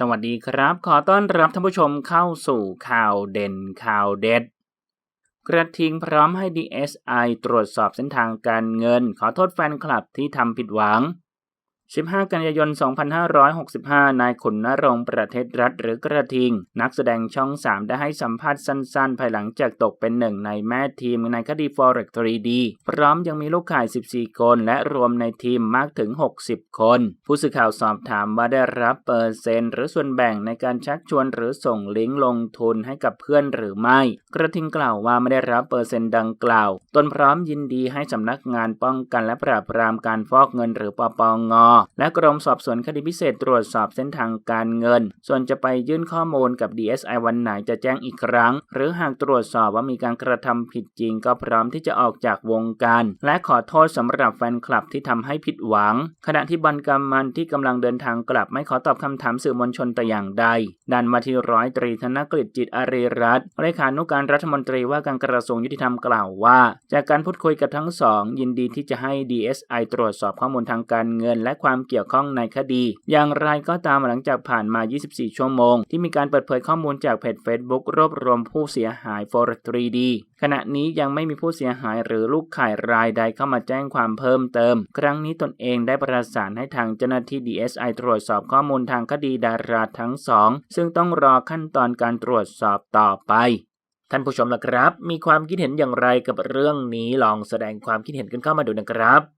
สวัสดีครับ ขอต้อนรับท่านผู้ชมเข้าสู่ข่าวเด่นข่าวเด็ด กระทิงพร้อมให้ DSI ตรวจสอบเส้นทางการเงิน ขอโทษแฟนคลับที่ทำผิดหวัง 15 กันยายน 2565 นายขุนนรงประเทศรัฐหรือกระทิง นักแสดงช่อง 3 ได้ให้สัมภาษณ์สั้นๆ ภายหลังจากตกเป็นหนึ่งในแม่ทีมในคดี Forex 3D พร้อมยังมีลูกข่าย 14 คน และรวมในทีมมากถึง 60 คน ผู้สื่อข่าวสอบถามว่าได้รับเปอร์เซ็นต์หรือส่วนแบ่งในการชักชวนหรือส่งลิงก์ลงทุนให้กับเพื่อนหรือไม่ กระทิงกล่าวว่าไม่ได้รับเปอร์เซ็นต์ดังกล่าว ตนพร้อมยินดีให้สำนักงานป้องกันและปราบปรามการฟอกเงินหรือปปงและกรมสอบสวนคดีพิเศษตรวจสอบเส้นทางการเงิน ส่วนจะไปยื่นข้อมูลกับ DSI วันไหนจะแจ้งอีกครั้ง หรือหากตรวจสอบว่ามีการกระทำผิดจริงก็พร้อมที่จะออกจากวงการ และขอโทษสำหรับแฟนคลับที่ทำให้ผิดหวัง ขณะที่บันกำมันที่กำลังเดินทางกลับไม่ขอตอบคำถามสื่อมวลชนแต่อย่างใดดันมาที่ร้อยตรีธนกฤษจิตอารีรัตน์เลขานุการรัฐมนตรีว่าการกระทรวงยุติธรรมกล่าวว่า จากการพูดคุยกับทั้งสองยินดีที่จะให้ DSI ตรวจสอบข้อมูลทางการเงินและความความเกี่ยวข้องในคดี อย่างไรก็ตามหลังจากผ่านมา 24 ชั่วโมง ที่มีการเปิดเผยข้อมูลจากเพจ Facebook รวบรวมผู้เสียหาย f o r 3D ขณะนี้ยังไม่มีผู้เสียหายหรือลูกข่ายรายใดเข้ามาแจ้งความเพิ่มเติม ครั้งนี้ตนเองได้ประสานให้ทางเจ้าหน้าที่ DSI ตรวจสอบข้อมูลทางคดีดาราทั้งสอง ซึ่งต้องรอขั้นตอนการตรวจสอบต่อไปท่านผู้ชมล่ะครับ มีความคิดเห็นอย่างไรกับเรื่องนี้ลองแสดงความคิดเห็นกันเข้ามาดูนะครับ